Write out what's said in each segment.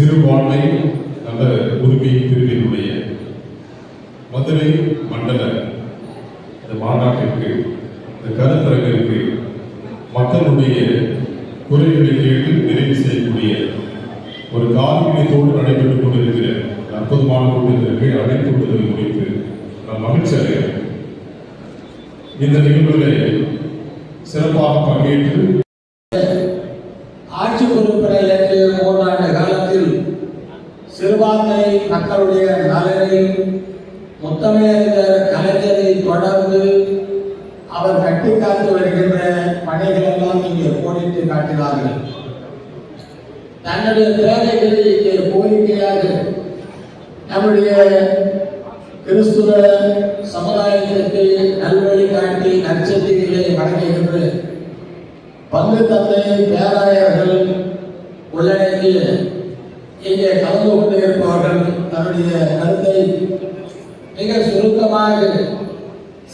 சிறுபான்மை நல்ல உரிமை பிரிவினுடைய மதுரை மண்டல இந்த மாநாட்டிற்கு இந்த கருத்தரங்கிற்கு மக்களுடைய குறைகளை கேட்டு நிறைவு செய்யக்கூடிய ஒரு காலநிலையத்தோடு நடைபெற்றுக் கொண்டிருக்கிற அற்புதமான கூட்டத்திற்கு அழைத்து கொண்டதை குறித்து நான் மகிழ்ச்சி அடைகிறேன் இந்த நிகழ்வுகளை சிறப்பாக பங்கேற்று ஆட்சி பொறுப்பினை ஏற்று மூன்றாண்டு காலத்தில் சிறுபான்மை மக்களுடைய நலனை முத்தமிழர் கலைஞரை தொடர்ந்து அவர் கட்டி காத்து வருகின்ற பணிகள் எல்லாம் இங்கே கோடிட்டு காட்டினார்கள். தன்னுடைய தேவைகளை இங்கே கோரிக்கையாக நம்முடைய கிறிஸ்துவ சமுதாயத்திற்கு நல்வழி காட்டி நற்சத்திரிகளை வழங்குகின்ற பங்கு தந்தை பேராயர்கள் உள்ளடங்கிய இங்கே கலந்து கொண்டு இருப்பவர்கள் தன்னுடைய கருத்தை மிக சுருக்கமாக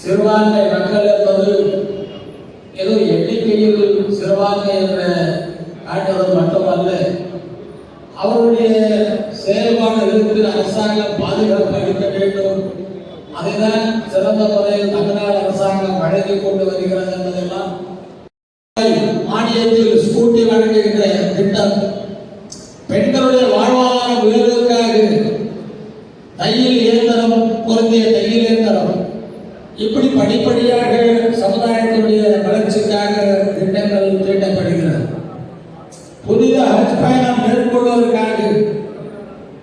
சிறுபான்மை மக்கள் என்பது ஏதோ எண்ணிக்கையில் சிறுபான்மை என்ற காட்டுவது மட்டுமல்ல அவருடைய செயல்பாடுகளுக்கு அரசாங்கம் பாதுகாப்பு அளிக்க வேண்டும். அதைதான் சிறந்த முறையில் தமிழ்நாடு அரசாங்கம் வழங்கி கொண்டு வருகிறது என்பதெல்லாம் மானியத்தில் ஸ்கூட்டி வழங்குகின்ற திட்டம். பெண்களுடைய வாழ்வாதார உயர்வுக்காக தையல் இயந்திரம் பொருந்திய தையல் இயந்திரம். இப்படி படிப்படியாக சமுதாயத்தினுடைய வளர்ச்சிக்காக திட்டங்கள் தீட்டப்படுகிறது. புதிய ஹஜ் பயணம் மேற்கொள்வதற்காக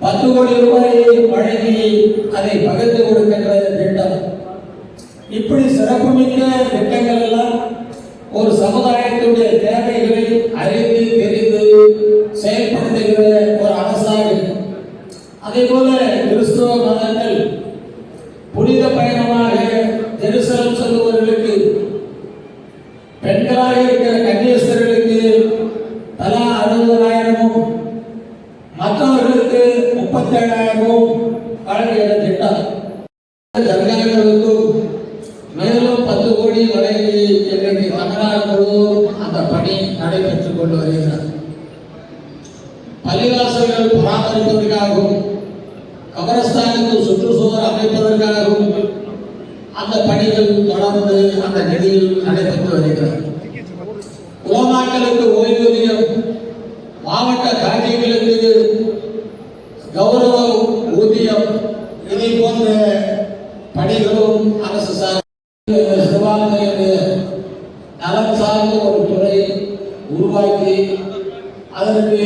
பத்து கோடி ரூபாயை வழங்கி அதை பகிர்ந்து கொடுக்கின்ற திட்டம். இப்படி சிறப்புமிக்க திட்டங்கள் எல்லாம் ஒரு சமுதாய தேவைகளை அறிந்து தெரிந்து செயல்படுத்துகிற ஒரு அரசாங்கம் அதே போல கிறிஸ்துவ மதங்கள் புனித பயணமாக ஜெருசலம் செல்பவர்களுக்கு பெண்களாக இருக்கிற கன்னியஸ்தர்களுக்கு தலா அறுபதாயிரமும் மற்றவர்களுக்கு முப்பத்தேழாயிரமும் வழங்குகிற திட்டம் தர்காக்களுக்கும் மேலும் பத்து கோடி வழங்கி இன்றைக்கு தமிழ்நாடு முழுவதும் அந்த பணி நடைபெற்றுக் கொண்டு வருகிறது பள்ளிவாசல்கள் பராமரிப்பதற்காகவும் கபரஸ்தானுக்கு சுற்றுச்சுவர் அமைப்பதற்காகவும் அந்த பணிகள் தொடர்ந்து அந்த நிதியில் நடைபெற்று வருகிறது உலமாக்களுக்கு ஓய்வூதியம் மாவட்ட காட்சிகளுக்கு கௌரவ ஊதியம் இதை போன்ற பணிகளும் அரசு சார் சிறுபான்மையுடைய நலம் சார்ந்த ஒரு துறை உருவாக்கி அதற்கு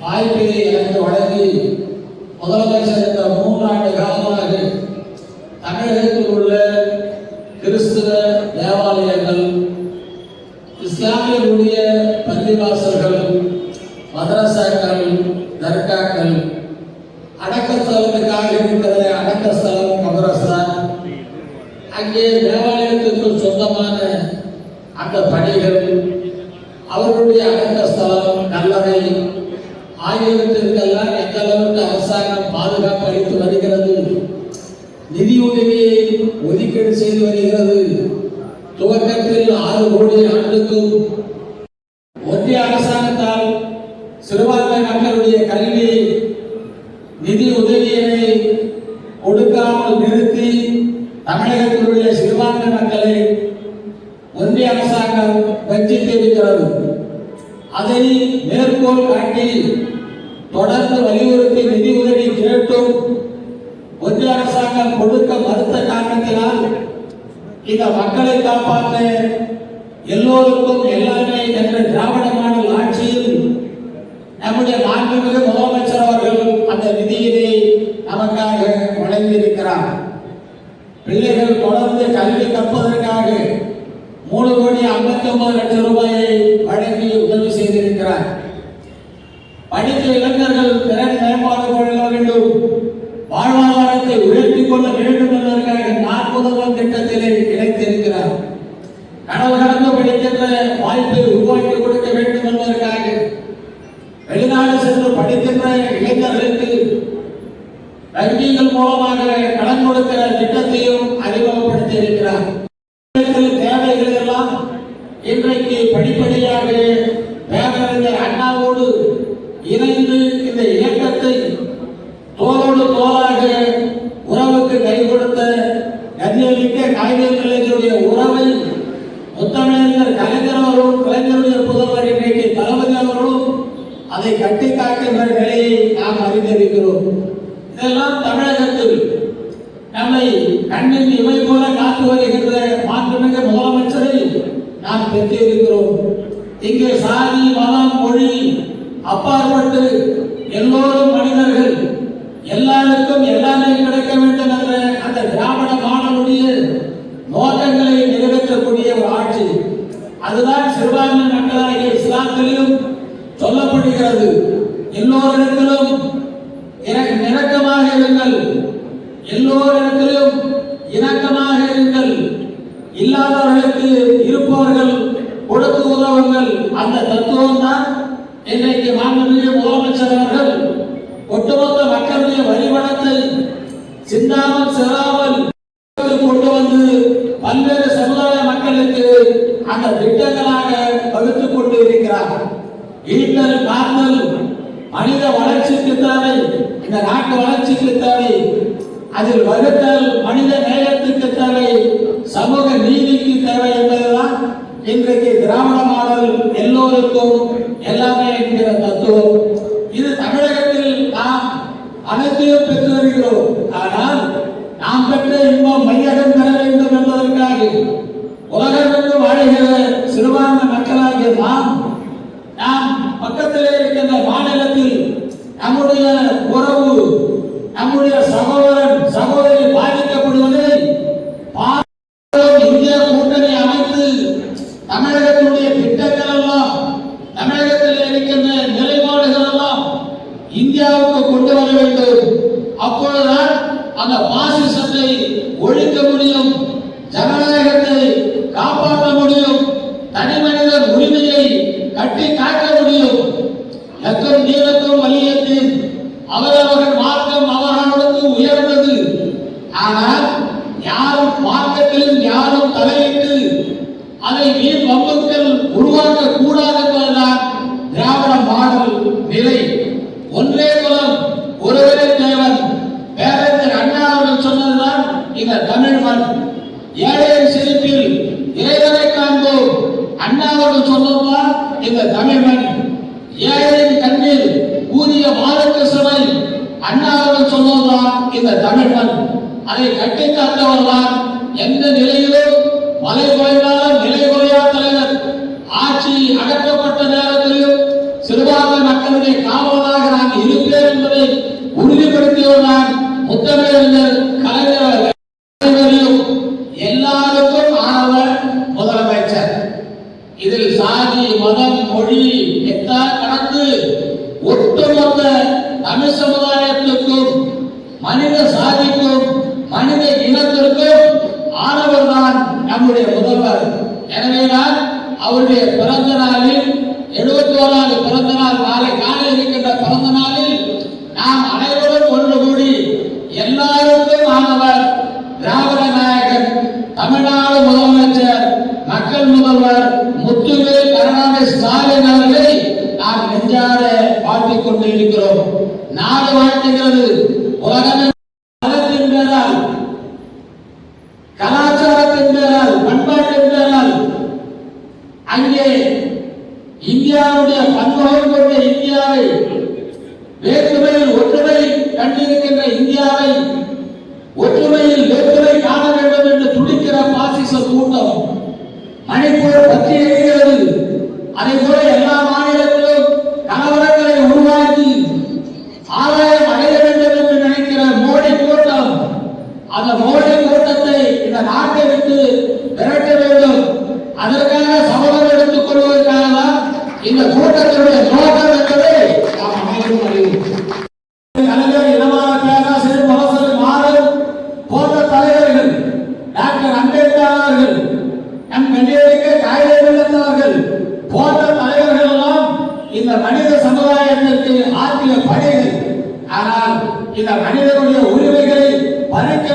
வாய்ப்பை எனக்கு வழங்கி முதலமைச்சர் இந்த மூன்றாண்டு காலமாக தமிழகத்தில் உள்ள கிறிஸ்துவ தேவாலயங்கள் இஸ்லாமியருடைய பள்ளிவாசல்கள் மதரசாக்கள் தர்காக்கள் அடக்க ஸ்தலத்துக்காக இருக்கிற அடக்க ஸ்தலம் கபரஸ்தான் அங்கே தேவாலயத்துக்கு சொந்தமான அந்த பணிகள் அவர்களுடைய அடக்க ஸ்தலம் கல்லறை ஆகியவற்றிற்கெல்லாம் எந்த அளவுக்கு அரசாங்கம் பாதுகாப்பு அளித்து வருகிறது நிதி உதவியை ஒதுக்கீடு செய்து வருகிறது துவக்கத்தில் ஆறு கோடி ஆண்டுக்கும் ஒன்றிய அரசாங்கத்தால் சிறுபான்மை மக்களுடைய கல்வி நிதி உதவியை கொடுக்காமல் நிறுத்தி தமிழகத்தினுடைய சிறுபான்மை மக்களை ஒன்றிய அரசாங்கம் வஞ்சித்து இருக்கிறது அதை மேற்கோள் காட்டி தொடர்ந்து வலியுறுத்தி நிதி உதவி கேட்டும் ஒன்றிய அரசாங்கம் கொடுக்க மறுத்த காரணத்தினால் இந்த மக்களை காப்பாற்ற எல்லோருக்கும் எல்லாமே என்ற திராவிட மாடல் ஆட்சியில் நம்முடைய மாண்புமிகு முதலமைச்சர் அவர்கள் அந்த நிதியினை நமக்காக வழங்கியிருக்கிறார். பிள்ளைகள் தொடர்ந்து கல்வி கற்பதற்காக மூணு கோடி ஐம்பத்தி ஒன்பது லட்சம் ரூபாயை வழங்கி உதவி செய்திருக்கிறார் படித்த இளைஞர்கள் திறன் மேம்பாடு கொள்ள வேண்டும் வாழ்வாதாரத்தை உயர்த்திக் கொள்ள வேண்டும் என்பதற்காக நாற்பதாம் திட்டத்திலே இணைத்திருக்கிறார் கனவு கடந்து படிக்கின்ற வாய்ப்பை உருவாக்கி கொடுக்க வேண்டும் என்பதற்காக வெளிநாடு சென்று படிக்கின்ற இளைஞர்களுக்கு வங்கிகள் மூலமாக கடன் கொடுக்கிற திட்டத்தையும் அறிமுகப்படுத்தி இருக்கிறார் தேவைகள் எல்லாம் இன்றைக்கு படிப்படியாக பேரறிஞர் அண்ணாவோடு இணைந்து இந்த காய்கறிகளுடைய உறவை முத்தமிழர் கலைஞர் அவர்களும் கலைஞருடைய புதல்வர் இன்றைக்கு தளபதி அவர்களும் அதை கட்டி காக்கின்ற நிலையை நாம் அறிந்திருக்கிறோம். இதெல்லாம் தமிழகத்தில் நம்மை கண்ணின் இமை போல காத்து வருகின்ற மாண்புமிகு முதலமைச்சரை நாம் பெற்றிருக்கிறோம். இங்கே சாதி மதம் மொழி அப்பாற்பட்டு எல்லோரும் மனிதர்கள் எல்லாருக்கும் எல்லாமே கிடைக்க வேண்டும் என்ற அந்த திராவிட மாணவனுடைய நோக்கங்களை நிறைவேற்றக்கூடிய ஒரு ஆட்சி அதுதான் சிறுபான்மை மக்களாகிய இஸ்லாத்திலும் இருக்கிறது. எல்லோரிடத்திலும் இணக்கமாக இருங்கள். எல்லோரிடத்திலும் இணக்கமாக இருங்கள். இல்லாதவர்களுக்கு இருப்பவர்கள் கொடுத்து உதவுங்கள். அந்த தத்துவம் தான் இன்றைக்கு மாண்புமிகு முதலமைச்சர் அவர்கள் ஒட்டுமொத்த மக்களுடைய வழிபடத்தை சிந்தாமல் செல்லாமல் கொண்டு வந்து பல்வேறு சமுதாய மக்களுக்கு அந்த திட்டங்களாக வகுத்துக் கொண்டு இருக்கிறார் ஈட்டல் காத்தல் மனித வளர்ச்சிக்கு தேவை இந்த நாட்டு வளர்ச்சிக்கு தேவை. அதில் வகுத்தல் மனித நேயத்துக்கு தேவை சமூக நீதிக்கு தேவை என்பதுதான் இன்றைக்கு திராவிட மாடல் எல்லோருக்கும் எல்லாமே என்கிற தத்துவம். இது தமிழகத்தில் நாம் அனைத்தையும் பெற்று வருகிறோம். ஆனால் நாம் பெற்ற இன்பம் மையகம் பெற வேண்டும் என்பதற்காக உலகமெங்கும் வாழ்கிற சிறுபான்மை மக்களாகிய நாம் நாம் நம்முடைய உறவு நம்முடைய சகோதரன் சகோதரி பாதிக்கப்படுவதை பார்க்கிறோம். இந்திய கூட்டணி அமைத்து தமிழகத்தினுடைய திட்டங்கள் எல்லாம் தமிழகத்தில் இருக்கின்ற நிலைப்பாடுகள் எல்லாம் இந்தியாவுக்கு கொண்டு வர வேண்டும் அப்பொழுதுதான் அந்த பாசிசத்தை ஒழிக்க முடியும் ஜனநாயகத்தை காப்பாற்ற முடியும் தனி மனித உரிமையை கட்டி காக்க முடியும் எக்கும் நீளத்தும் வலியத்தின் அவரவர்கள் மார்க்கம் அவர்களுக்கு உயர்ந்தது ஆனால் யாரும் மார்க்கத்திலும் யாரும் தலையிட்டு அதை வீண் வம்புக்கள் உருவாக்க கூடாது என்பதுதான் திராவிட மாடல் நிலை ஒன்றே குலம் ஒருவரே தேவன் பேரறிஞர் அண்ணா அவர்கள் சொன்னதுதான் இந்த தமிழ் மண் ஏழையின் சிரிப்பில் இறைவனை காண்போம் அண்ணா அவர்கள் சொன்னதுதான் இந்த தமிழ் மண் ஏழையின் கண்ணில் ஊதிய மாதக்க சபை அண்ணா அவர்கள் சொன்னதுதான் இந்த தமிழ் மண் அதை கட்டி காத்தவர்தான் எந்த நிலையிலும் மலை குறைந்தாலும் நிலை குறையா தலைவர் ஆட்சி அகற்றப்பட்ட நேரத்திலும் சிறுபான்மை மக்களுடைய காவலராக நான் இருப்பேன் என்பதை உறுதிப்படுத்தியவர்தான் முத்தமிழறிஞர் கலைஞர் அவர்கள். அனைவரையும் எல்லாருக்கும் ஆனவர் முதலமைச்சர் இதில் சாதி மதம் மொழி எத்தா கடந்து ஒட்டுமொத்த சமுதாயத்திற்கும் மனித சாதிக்கும் மனித இனத்திற்கும் ஆனவர் தான் நம்முடைய முதல்வர். எனவேதான் அவருடைய பிறந்த நாளில் எழுபத்தி ஓராவது பிறந்த நாள் நாளை காலை இருக்கின்ற பிறந்த நாளில் நாம்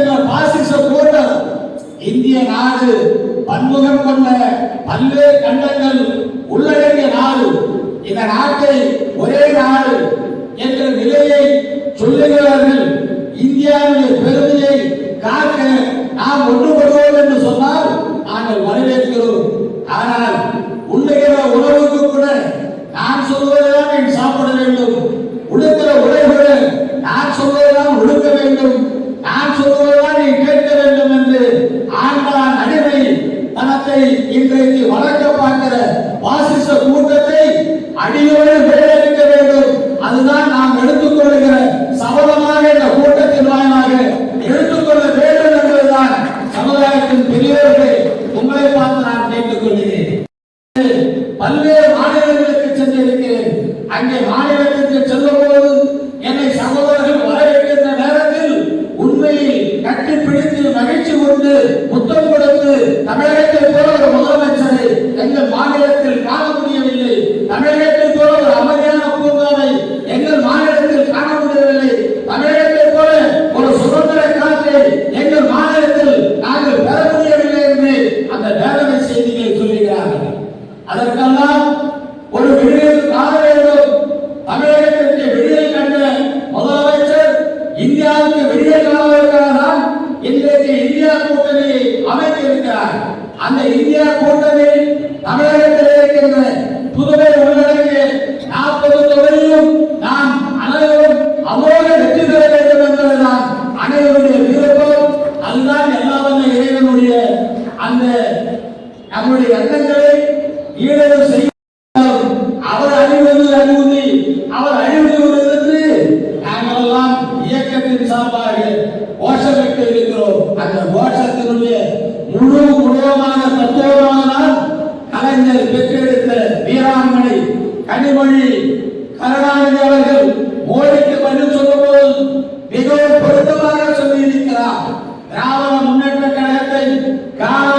என்ற பாசிச இந்திய நாடு பன்முகம் கொண்ட பல்வேறு கண்டங்கள் உள்ளடங்கிய நாடு. இந்த நாட்டை ஒரே நாடு என்ற நிலையை சொல்லுகிறார்கள். இந்தியாவுடைய பெருமையை காக்க நாம் ஒன்றுபடுவோம் என்று சொன்னால் நாங்கள் வரவேற்கிறோம். ஆனால் உள்ளுகிற உணவுக்கு கூட நான் சொல்வது পাত্র আর দেখলে இந்தியா கூட்டணி அமைத்திருக்கிறார் அந்த இந்தியா கூட்டணி தமிழகத்தில் இருக்கின்ற புதுவை உள்ளடங்கிய நாற்பது தொகுதியிலும் நாம் அனைவரும் அவ்வளவு வெற்றி பெற வேண்டும் என்பதுதான் அனைவருடைய விருப்பம். அதுதான் எல்லாம் வந்த இறைவனுடைய அந்த நம்முடைய எண்ணங்களை ஈடு செய்ய Cada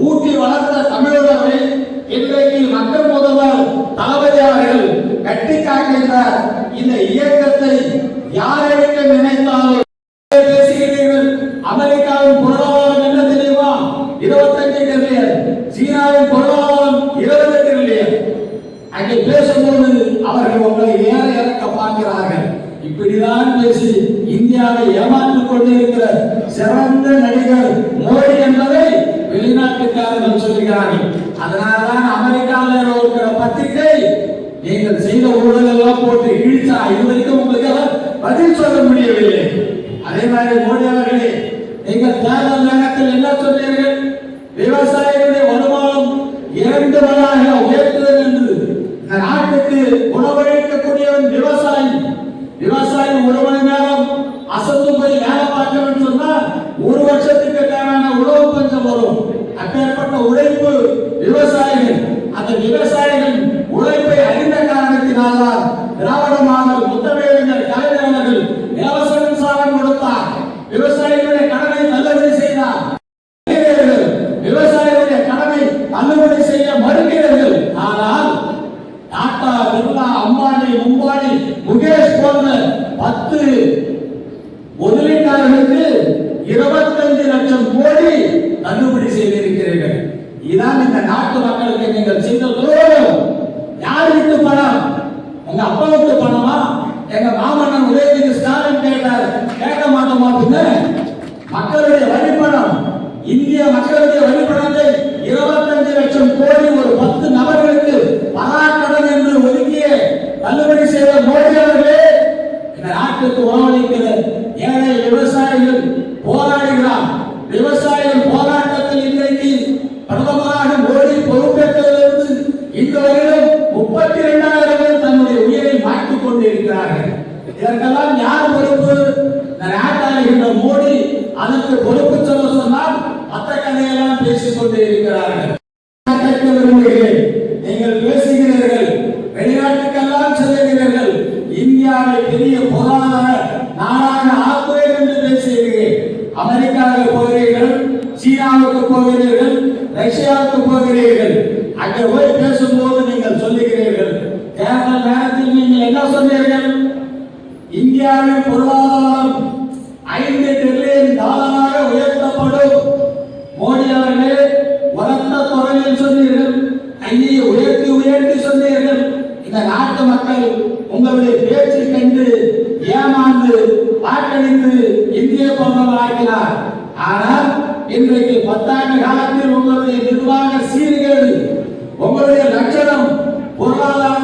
ஊட்டி வளர்த்த தமிழகமே இன்றைக்கு மக்கள் முதல்வர் தளபதி அவர்கள் கட்டி காக்கின்ற இந்த இயக்கத்தை யார் எடுக்க நினைத்தாலும் அமெரிக்காவை பெரிய பொருளாதார நாடாக ஆக்குவேன் என்று பேசுகிறீர்கள் அமெரிக்காவுக்கு போகிறீர்கள் சீனாவுக்கு போகிறீர்கள் ரஷ்யாவுக்கு போகிறீர்கள். அங்கே போய்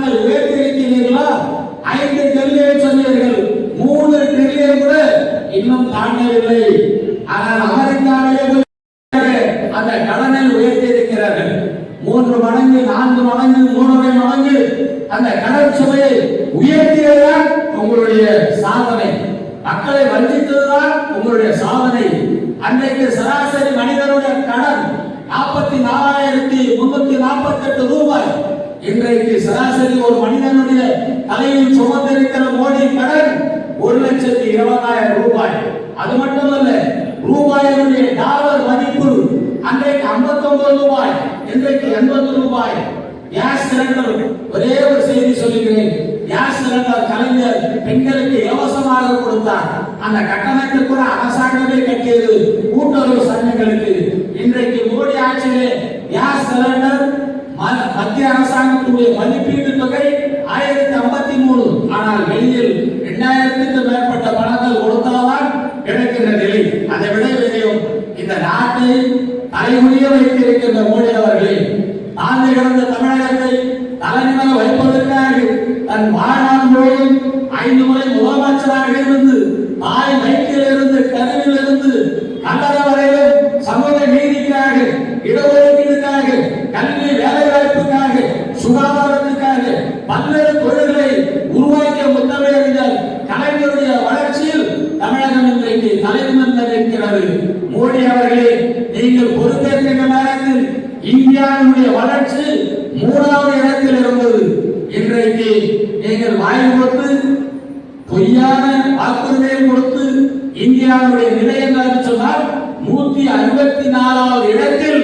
பொருளாதாரத்தை உயர்த்தியிருக்கிறீர்களா ஐந்து டிரில்லியன் சொன்னீர்கள். மூணு டிரில்லியன் கூட இன்னும் தாண்டவில்லை ஆனால் அமெரிக்காவிலே அந்த கடனை உயர்த்தி இருக்கிறார்கள் மூன்று மடங்கு நான்கு மடங்கு மூன்றரை மடங்கு அந்த கடன் சுமையை உயர்த்தியதுதான் உங்களுடைய சாதனை. மக்களை வஞ்சித்ததுதான் உங்களுடைய சாதனை. அன்றைக்கு சராசரி மனிதனுடைய கடன் நாற்பத்தி நாலாயிரத்தி முன்னூத்தி நாற்பத்தி எட்டு ரூபாய். இன்றைக்கு சராசரி ஒரு மனிதனுடைய தலையில் சுமந்திருக்கிற மோடி கடன் ஒரு லட்சத்தி இருபதாயிரம் ரூபாய். அது மட்டுமல்ல ரூபாயினுடைய டாலர் மதிப்பு அன்றைக்கு 59 ரூபாய் இன்றைக்கு எண்பது ரூபாய். கேஸ் சிலிண்டர் ஒரே ஒரு செய்தி சொல்லுகிறேன். கேஸ் சிலிண்டர் கலைஞர் பெண்களுக்கு இலவசமாக கொடுத்தார். அந்த கட்டணத்தை கூட அரசாங்கமே கட்டியது. கூட்டுறவு சங்கங்களுக்கு. இன்றைக்கு மோடி ஆட்சியிலே கேஸ் சிலிண்டர் மத்திய அரசாங்கத்துடைய மதிப்பீட்டு தொகை ஆயிரத்தி ஐம்பத்தி மூணு. ஆனால் வெளியில் இரண்டாயிரத்துக்கு மேற்பட்ட பணங்கள் கொடுத்தால்தான் கிடைக்கின்ற நிலை. அதை விட விதையும் இந்த நாட்டை தலைமுடிய வைத்திருக்கின்ற மோடி அவர்களே தாழ்ந்து கிடந்த தமிழகத்தை தலைநிலை வைப்பதற்காக தன் வாழ்நாள் முறையில் ஐந்து முறை முதலமைச்சராக இருந்து தாய் வயிற்றில் இருந்து கருவில் இருந்து பல்வேறு தொழில்களை உருவாக்கிய முத்தமிழறிஞர் கலைஞருடைய வளர்ச்சியில் தமிழகம் இன்றைக்கு தலைநிமிர்ந்து இருக்கிறது மோடி அவர்களே நீங்கள் பொறுப்பேற்கின்ற நேரத்தில் இந்தியாவினுடைய வளர்ச்சி மூணாவது இடத்தில் இருந்தது. இன்றைக்கு நீங்கள் வாய் கொடுத்து பொய்யான வாக்குறுதியை கொடுத்து இந்தியாவுடைய நிலை என்னன்னு சொன்னால் நூத்தி அறுபத்தி நாலாவது இடத்தில்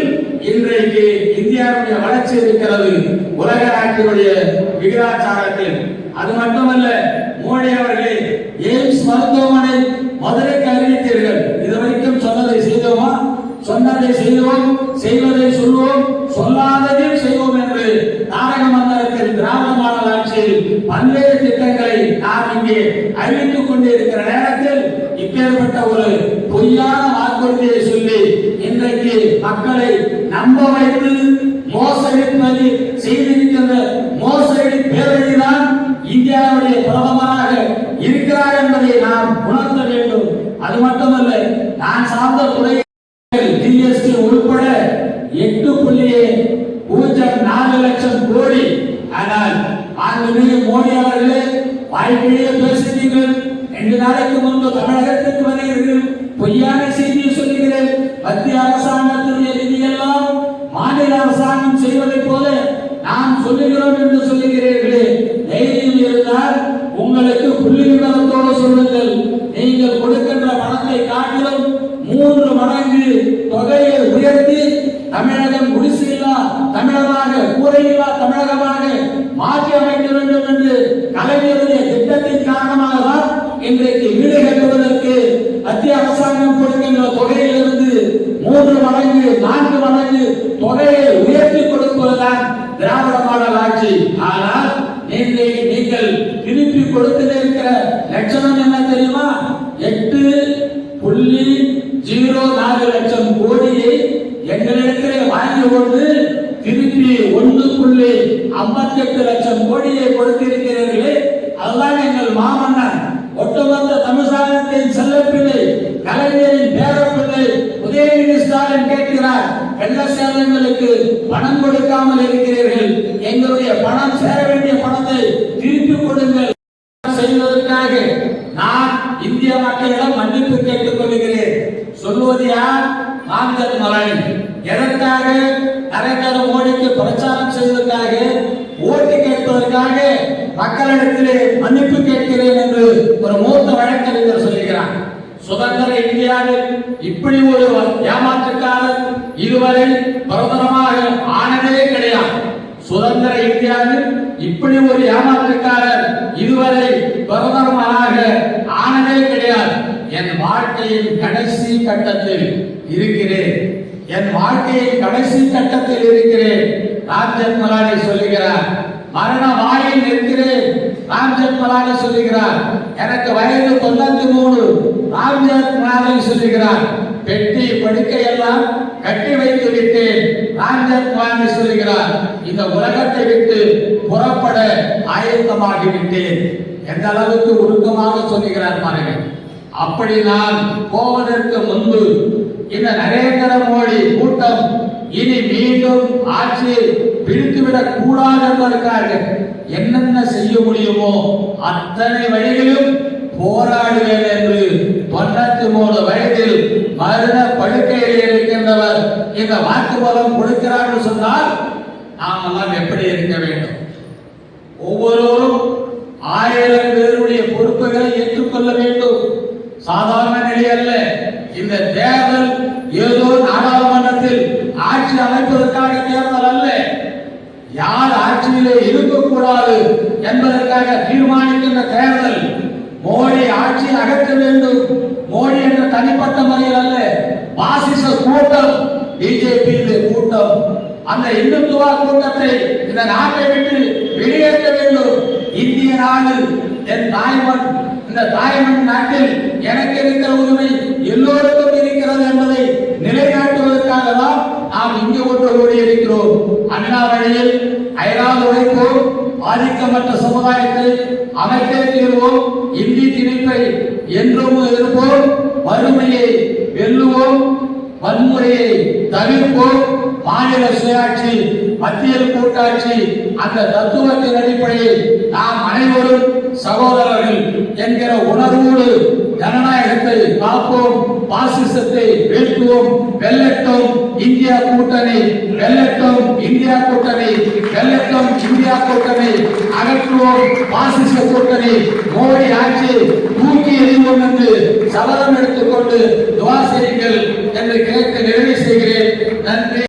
இன்றைக்கு இந்தியாவுடைய வளர்ச்சி இருக்கிறது உலக நாட்டினுடைய விகிதாச்சாரத்தில். அது மட்டுமல்ல மோடி அவர்களே எய்ம்ஸ் மருத்துவமனை மதுரைக்கு அறிவித்தீர்கள். இதுவரைக்கும் சொன்னதை செய்தோமா? சொன்னதை செய்வோம் செய்வதை சொல்வோம் சொல்லாததையும் செய்வோம் என்று தாரக மந்திரத்தில் திராவிட மாடல் ஆட்சியில் பல்வேறு திட்டங்களை நாம் இங்கே அறிவித்துக் கொண்டிருக்கிற நேரத்தில் இப்பேற்பட்ட ஒரு பொய்யான வாக்குறுதியை சொல்லி இன்றைக்கு மக்களை நம்ப வைத்து மோசடிப்பது செய்திருக்கின்ற மோசடி பேரழிதான் இந்தியாவுடைய பிரதமராக இருக்கிறார் என்பதை நாம் உணர்த்த வேண்டும். அது மட்டுமல்ல நான் சார்ந்த துறை మాజీ கலைஞரின் பேரப்பிள்ளை உதயநிதி ஸ்டாலின் கேட்கிறார் வெள்ள சேதங்களுக்கு பணம் கொடுக்காமல் இருக்கிறீர்கள். எங்களுடைய பணம் சேர வேண்டிய பணத்தை திருப்பி கொடுங்கள். செய்வதற்காக நான் இந்திய மக்களிடம் மன்னிப்பு கேட்டுக் கொள்கிறேன். சொல்வது யார்? மாந்தர் மலன். எதற்காக? நரேந்திர மோடிக்கு பிரச்சாரம் செய்வதற்காக ஓட்டு கேட்பதற்காக மக்களிடத்திலே மன்னிப்பு கேட்கிறேன் என்று ஒரு மூத்த வழக்கறிஞர் சொல்லுகிறார். சுதந்திர இந்தியாவில் இப்படி ஒரு ஏமாற்றுக்காரர் இதுவரை பிரதமராக ஆனதே கிடையாது. சுதந்திர இந்தியாவில் இப்படி ஒரு ஏமாற்றுக்காரர் இதுவரை பிரதமராக ஆனதே கிடையாது. என் வாழ்க்கையின் கடைசி கட்டத்தில் இருக்கிறேன். என் வாழ்க்கையின் கடைசி கட்டத்தில் இருக்கிறேன். ராம்ஜெத் மலானி சொல்லுகிறார் மரண வாயில் நிற்கிறேன். ராம்ஜெத் மலானி சொல்லுகிறார் எனக்கு வயது தொண்ணூத்தி மூணு. ராம்ஜெத் மலானி சொல்லுகிறார் பெட்டி படுக்கை எல்லாம் கட்டி வைத்து விட்டேன் ராம்ஜெத் சொல்லுகிறார். இந்த உலகத்தை விட்டு புறப்பட ஆயத்தமாகி விட்டேன் எந்த அளவுக்கு உருக்கமாக சொல்லுகிறார் பாருங்க. அப்படி நான் போவதற்கு முன்பு இந்த நரேந்திர மோடி கூட்டம் இனி மீண்டும் ஆட்சியை பிரித்துவிடக் கூடாது என்பதற்காக என்னென்ன செய்ய முடியுமோ அத்தனை வழிகளிலும் போராடுவேன் என்று தொண்ணூத்தி மூணு வயதில் மரண படுக்கையில் இருக்கின்றவர் இந்த வாக்குமூலம் கொடுக்கிறார் என்று சொன்னால் நாம் எல்லாம் எப்படி இருக்க வேண்டும்? ஒவ்வொருவரும் ஆயிரம் பேருடைய பொறுப்புகளை ஏற்றுக்கொள்ள வேண்டும். சாதாரண நிலை அல்ல. இந்த தேர்தல் ஏதோ நாடாளுமன்றத்தில் ஆட்சி அமைப்பதற்காக தேர்தல் அல்ல. யார் ஆட்சியிலே இருக்கக்கூடாது என்பதற்காக தீர்மானிக்க மோடி ஆட்சி அகற்ற வேண்டும். மோடி என்ற தனிப்பட்ட முறையில் அல்ல பாசிச கூட்டம் பிஜேபி கூட்டம். அந்த இந்துத்துவா கூட்டத்தை இந்த நாட்டை விட்டு வெளியேற்ற வேண்டும். இந்திய நாடு என் தாய்மண் இந்த தாய்மண் நாட்டில் எனக்கு இருக்கிற உரிமை எல்லோருக்கும் இருக்கிறது என்பதை நிலைநாட்டுவதற்காக தான் நாம் இங்கு ஒன்று கூடியிருக்கிறோம். அண்ணா வழியில் அயராது உழைப்போம் பாதிக்கப்பட்ட சமுதாயத்தை அமைக்க தீர்வோம். இந்தி திணிப்பை என்றும் இருப்போம் வறுமையை வெல்லுவோம். வன்முறையை தவிர்ப்போம். மாநில சுயாட்சி மத்தியில் கூட்டாட்சி அந்த தத்துவத்தின் அடிப்படையில் நாம் அனைவரும் சகோதரர்கள் என்கிற உணர்வோடு ஜனநாயகத்தை காப்போம் பாசிசத்தை வீழ்த்துவோம் வெல்லட்டும் இந்தியா கூட்டணி வெல்லட்டும் இந்தியா கூட்டணி வெல்லட்டும் இந்தியா கூட்டணி அகற்றுவோம் பாசிச கூட்டணி. மோடி ஆட்சி தூக்கி எறிவோம் என்று சபதம் எடுத்துக்கொண்டு துவா செய்யுங்கள் என்று கேட்டு நிறைவு செய்கிறேன். நன்றி.